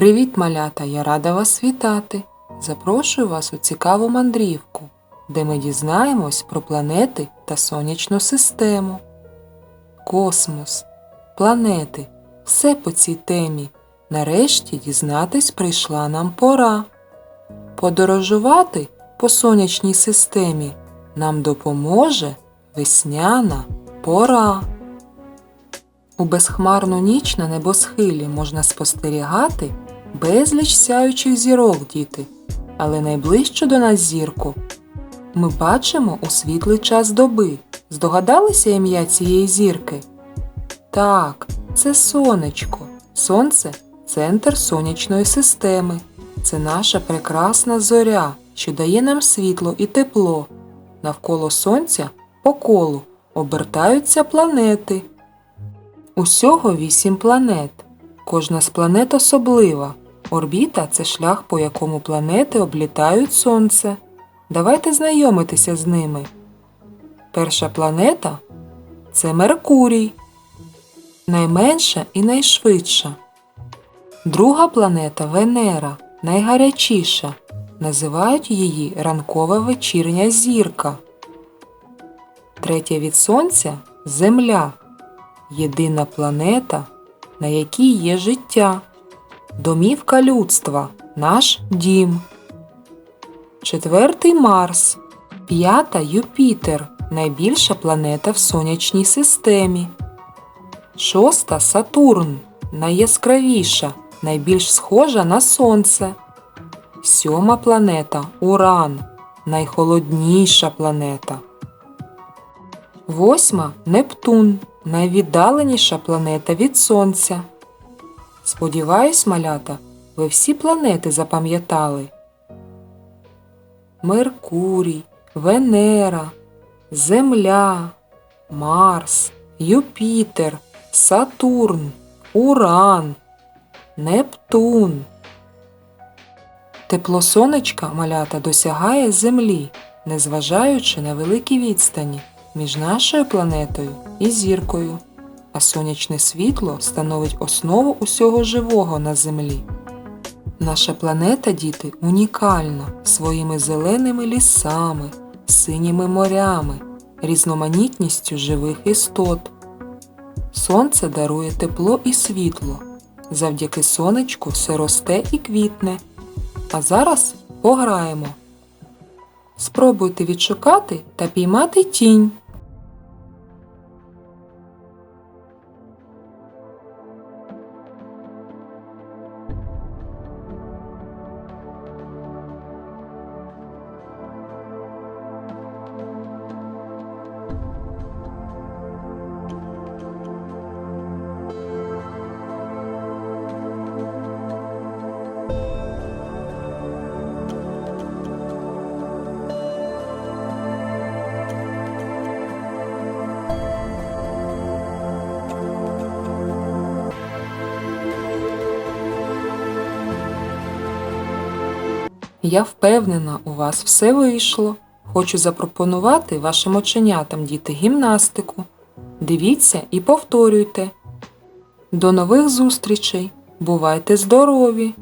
Привіт, малята! Я рада вас вітати. Запрошую вас у цікаву мандрівку, де ми дізнаємось про планети та сонячну систему. Космос, планети, все по цій темі. Нарешті дізнатись прийшла нам пора. Подорожувати по сонячній системі нам допоможе весняна пора. У безхмарну ніч на небосхилі можна спостерігати безліч сяючих зірок, діти, але найближчу до нас зірку ми бачимо у світлий час доби. Здогадалися ім'я цієї зірки? Так, це сонечко. Сонце центр сонячної системи. Це наша прекрасна зоря, що дає нам світло і тепло. Навколо сонця по колу обертаються планети. Усього вісім планет. Кожна з планет особлива. Орбіта це шлях, по якому планети облітають Сонце. Давайте знайомитися з ними. Перша планета це Меркурій. Найменша і найшвидша. Друга планета Венера, найгарячіша. Називають її ранкова вечірня зірка. Третя від Сонця Земля єдина планета, на якій є життя, домівка людства, наш дім. Четвертий Марс, п'ята Юпітер, найбільша планета в сонячній системі. Шоста Сатурн, найяскравіша, найбільш схожа на Сонце. Сьома планета Уран, найхолодніша планета. Восьма Нептун, найвіддаленіша планета від Сонця. Сподіваюсь, малята, ви всі планети запам'ятали. Меркурій, Венера, Земля, Марс, Юпітер, Сатурн, Уран, Нептун. Тепло сонечка малята досягає Землі, незважаючи на великі відстані між нашою планетою і зіркою, сонячне світло становить основу усього живого на Землі. Наша планета, діти, унікальна своїми зеленими лісами, синіми морями, різноманітністю живих істот. Сонце дарує тепло і світло. Завдяки сонечку все росте і квітне. А зараз пограємо. Спробуйте відшукати та піймати тінь. Я впевнена, у вас все вийшло. Хочу запропонувати вашим оченятам діти гімнастику. Дивіться і повторюйте. До нових зустрічей! Бувайте здорові!